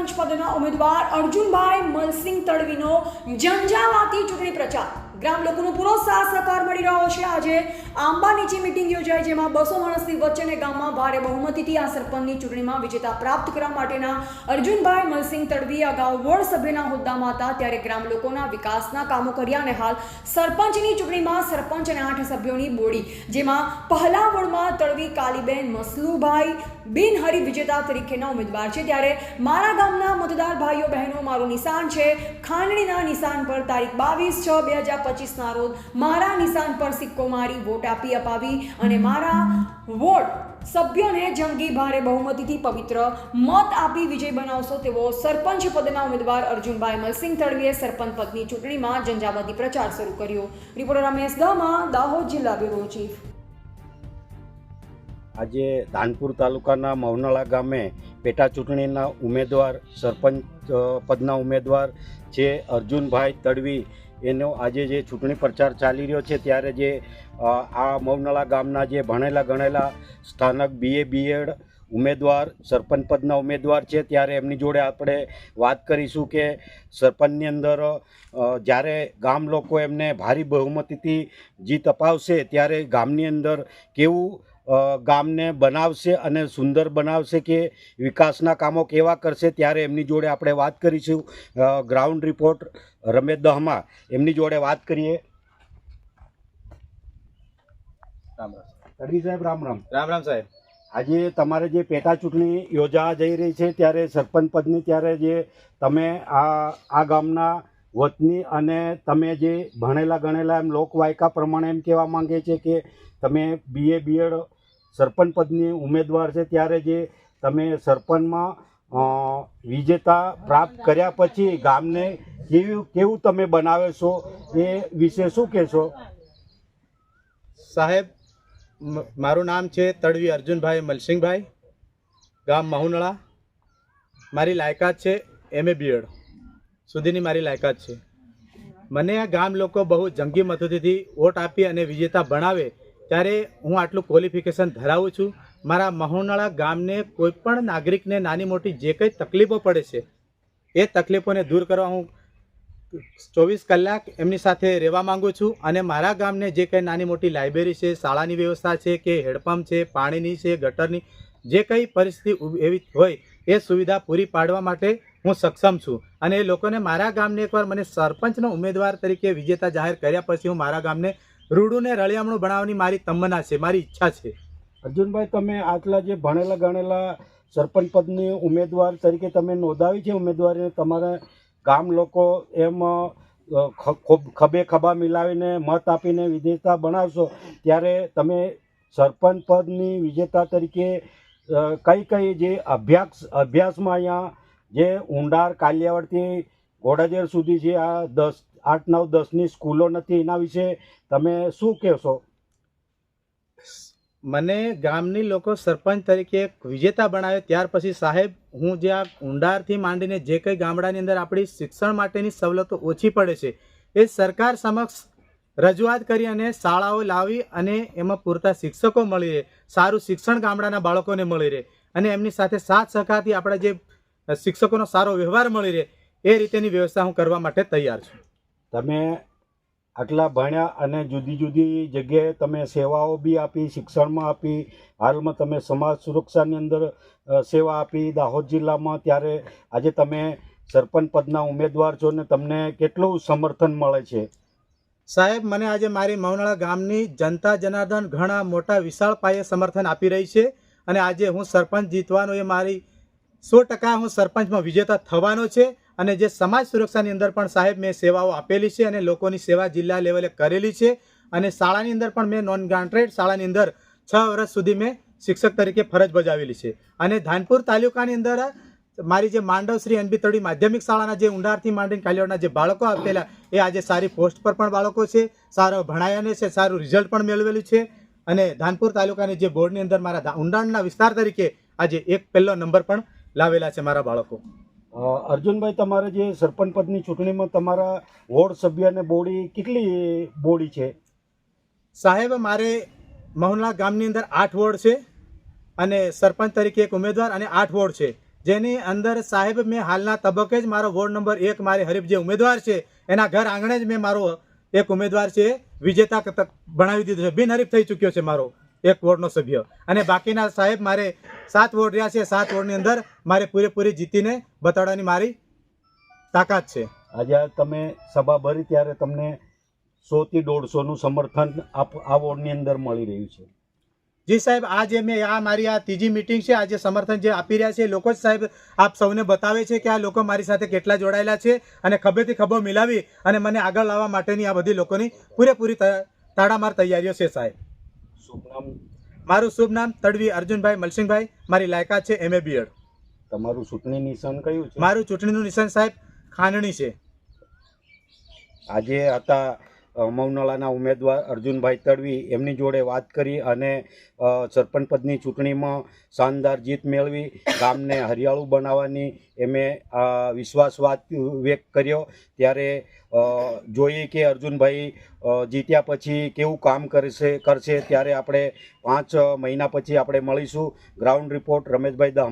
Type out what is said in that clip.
સરપંચ પદના ઉમેદવાર અર્જુનભાઈ મલસિંહ તડવીનો ઝંઝાવાતી ચૂંટણી પ્રચાર. ગ્રામ લોકોનો પૂરો સાથ સહકાર મળી રહ્યો છે આજે. આંબા નીચે મિટિંગ યોજાઈ જેમાં બસો માણસની વચ્ચેને ગામમાં ભારે બહુમતીથી આ સરપંચની ચૂંટણીમાં વિજેતા પ્રાપ્ત કરવા માટેના અર્જુનભાઈ મલસિંહ તડવી અગાઉ વોર્ડ સભ્યના હોદ્દામાં હતા, ત્યારે ગ્રામ લોકોના વિકાસના કામો કર્યા અને હાલ સરપંચની ચૂંટણીમાં સરપંચ અને આઠ સભ્યોની બોડી, જેમાં પહેલા વોર્ડમાં તળવી કાલીબેન મસલુભાઈ બિનહરી વિજેતા તરીકેના ઉમેદવાર છે. ત્યારે મારા ગામના મતદાર ભાઈઓ બહેનો, મારું નિશાન છે ખાંડણીના નિશાન પર તારીખ બાવીસ છ બે હજાર પચીસના રોજ મારા નિશાન પર સિક્કો મારી વોટ આપી અપાવી અને મારા વોટ સભ્યોને જંગી ભારે બહુમતીથી પવિત્ર મત આપી વિજય બનાવશો તેવો સરપંચ પદના ઉમેદવાર અર્જુનભાઈ મલસિંહ તળવીએ સરપંચ પદની ચૂંટણીમાં ઝંઝાવાતી પ્રચાર શરૂ કર્યો. રિપોર્ટર રમેશ દમા, દાહોદ જિલ્લા બ્યુરો ચીફ. આજે ધાનપુર તાલુકાના મવનાળા ગામે પેટા ચૂંટણીના ઉમેદવાર, સરપંચ પદના ઉમેદવાર જે અર્જુનભાઈ તડવી એનો આજે જે ચૂંટણી પ્રચાર ચાલી રહ્યો છે, ત્યારે જે આ મૌનાળા ગામના જે ભણેલા ગણેલા સ્થાનક બીએ બીએડ ઉમેદવાર, સરપંચ પદના ઉમેદવાર છે, ત્યારે એમની જોડે આપણે વાત કરીશું કે સરપંચની અંદર જ્યારે ગામ લોકો એમને ભારી બહુમતીથી જીત અપાવશે, ત્યારે ગામની અંદર કેવું ગામને બનાવશે અને સુંદર બનાવશે કે વિકાસના કામો કેવા કરશે ત્યારે એમની જોડે આપણે વાત કરીશું. ગ્રાઉન્ડ રિપોર્ટ રમેશ દહમા એમની જોડે વાત કરીએ. રામ રામ. સાહેબ રામ રામ. રામ રામ સાહેબ. આજે તમારે જે પેટા ચૂંટણી યોજાવા જઈ રહી છે ત્યારે સરપંચ પદની ત્યારે જે તમે આ આ ગામના વતની અને તમે જે ભણેલા ગણેલા એમ લોકવાયકા પ્રમાણે એમ કહેવા માંગે છે કે તમે બીએ બીએડ સરપંચ પદની ઉમેદવાર છે, ત્યારે જે તમે સરપંચમાં વિજેતા પ્રાપ્ત કર્યા પછી ગામને કેવું કેવું તમે બનાવે છો, એ વિશે શું કહેશો? સાહેબ મારું નામ છે તડવી અર્જુનભાઈ મલસિંહભાઈ ગામ મહુનળા. મારી લાયકાત છે એમએ બીએડ સુધીની મારી લાયકાત છે. મને આ ગામ લોકો બહુ જંગી મથુથીથી વોટ આપી અને વિજેતા બનાવે ત્યારે હું આટલું ક્વોલિફિકેશન ધરાવું છું. મારા મહોનાળા ગામને કોઈપણ નાગરિકને નાની મોટી જે કંઈ તકલીફો પડે છે, એ તકલીફોને દૂર કરવા હું ચોવીસ કલાક એમની સાથે રહેવા માંગુ છું અને મારા ગામને જે કંઈ નાની મોટી લાઇબ્રેરી છે, શાળાની વ્યવસ્થા છે કે હેડપંપ છે, પાણીની છે, ગટરની જે કંઈ પરિસ્થિતિ એવી હોય, એ સુવિધા પૂરી પાડવા માટે હું સક્ષમ છું. અને એ લોકોને મારા ગામને એકવાર મને સરપંચનો ઉમેદવાર તરીકે વિજેતા જાહેર કર્યા પછી હું મારા ગામને રૂડુને રળિયામણું બનાવવાની મારી તમન્ના છે, મારી ઈચ્છા છે. અર્જુનભાઈ, તમે આટલા જે ભણેલા ગણેલા સરપંચ પદની ઉમેદવાર તરીકે તમે નોંધાવી છે, ઉમેદવારીને તમારા ગામ લોકો એમ ખભે ખભા મિલાવીને મત આપીને વિજેતા બનાવશો, ત્યારે તમે સરપંચ પદની વિજેતા તરીકે કઈ કઈ જે અભ્યાસ, અભ્યાસમાં અહીંયા જે ઊંડાર કાલિયાવડથી ઘોડાજેર સુધી જે આ દસ, આઠ, નવ, દસની સ્કૂલો નથી એના વિશે તમે શું કહેશો? મને ગામની લોકો સરપંચ તરીકે એક વિજેતા બનાવ્યો ત્યાર પછી સાહેબ, હું જે આ ઊંડારથી માંડીને જે કંઈ ગામડાની અંદર આપણી શિક્ષણ માટેની સવલતો ઓછી પડે છે, એ સરકાર સમક્ષ રજૂઆત કરી અને શાળાઓ લાવી અને એમાં પૂરતા શિક્ષકો મળી રહે, સારું શિક્ષણ ગામડાના બાળકોને મળી રહે અને એમની સાથે સાથ સહકારથી આપણા જે શિક્ષકોનો સારો વ્યવહાર મળી રહે એ રીતેની વ્યવસ્થા હું કરવા માટે તૈયાર છું. તમે આટલા ભણ્યા અને જુદી જુદી જગ્યાએ તમે સેવાઓ બી આપી શિક્ષણમાં આપી હાલમાં તમે સમાજ સુરક્ષાની અંદર સેવા આપી દાહોદ જિલ્લામાં ત્યારે આજે તમે સરપંચ પદના ઉમેદવાર છો ને તમને કેટલું સમર્થન મળે છે? સાહેબ મને આજે મારી મૌનાળા ગામની જનતા જનાર્દન ઘણા મોટા વિશાળ પાયે સમર્થન આપી રહી છે અને આજે હું સરપંચ જીતવાનો એ મારી સો ટકા હું સરપંચમાં વિજેતા થવાનો છે અને જે સમાજ સુરક્ષાની અંદર પણ સાહેબ મેં સેવાઓ આપેલી છે અને લોકોની સેવા જિલ્લા લેવલે કરેલી છે અને શાળાની અંદર પણ મેં નોન ગ્રાન્ટેડ શાળાની અંદર છ વર્ષ સુધી મેં શિક્ષક તરીકે ફરજ બજાવેલી છે. અને ધાનપુર તાલુકાની અંદર મારી જે માંડવ શ્રી એનબી તળી માધ્યમિક શાળાના જે ઊંડારથી માંડીને કાલિયોડના જે બાળકો આપેલા, એ આજે સારી પોસ્ટ પર પણ બાળકો છે, સારો ભણાયાને છે, સારું રિઝલ્ટ પણ મેળવેલું છે. અને ધાનપુર તાલુકાની જે બોર્ડની અંદર મારા ઊંડાણના વિસ્તાર તરીકે આજે એક પહેલો નંબર પણ લાવેલા છે મારા બાળકો. અર્જુનભાઈ તમારે જે સરપંચ પદની ચૂંટણીમાં તમારા વોર્ડ સભ્ય અને બોડી કેટલી બોડી છે? સાહેબ મારે મહુલા ગામની અંદર આઠ વોર્ડ છે અને સરપંચ તરીકે એક ઉમેદવાર અને આઠ વોર્ડ છે. જેની અંદર સાહેબ મેં હાલના તબક્કે જ મારો વોર્ડ નંબર એક મારે હરીફ જે ઉમેદવાર છે એના ઘર આંગણે જ મેં મારો એક ઉમેદવાર છે વિજેતા બનાવી દીધો છે. બિનહરીફ થઈ ચૂક્યો છે મારો. એક વોર્ડનો સભ્ય. અને બાકીના સાહેબ મારે સાત વોર્ડ રહ્યા છે સાત વોર્ડની અંદર મારે પૂરેપૂરી જીતીને બતાડવાની મારી તાકાત છે. આજે તમે સભા ભરી ત્યારે તમને સોથી દોઢસોનું સમર્થન આ વોર્ડની અંદર મળી રહ્યું છે. જી સાહેબ આજે મેં આ મારી આ ત્રીજી મિટિંગ છે આજે સમર્થન જે આપી રહ્યા છે લોકો જ સાહેબ આપ સૌને બતાવે છે કે આ લોકો મારી સાથે કેટલા જોડાયેલા છે અને ખભેથી ખભો મિલાવી અને મને આગળ લાવવા માટેની આ બધી લોકોની પૂરેપૂરી તાડામાર તૈયારીઓ છે સાહેબ. શુભ નામ. મારું શુભ નામ તડવી અર્જુનભાઈ મલસિંહભાઈ. મારી લાયકાત છે એમએ બીએડ તમારું ચૂંટણી નિશાન કયું છે? મારું ચૂંટણીનું નિશાન સાહેબ ખાંડણી છે. આજે હતા અ, ઉમેદવાર અર્જુનભાઈ તડવી એમની જોડે વાત કરી અને સરપંચ પદની ચૂંટણીમાં શાનદાર જીત મેળવી ગામને હરિયાળું બનાવવાની એમે વિશ્વાસ વાત વ્યક્ત કર્યો. ત્યારે જોઈએ કે અર્જુનભાઈ જીત્યા પછી કેવું કામ કરશે કરશે ત્યારે આપણે પાંચ મહિના પછી આપણે મળીશું. Ground report Rameshbhai દહમા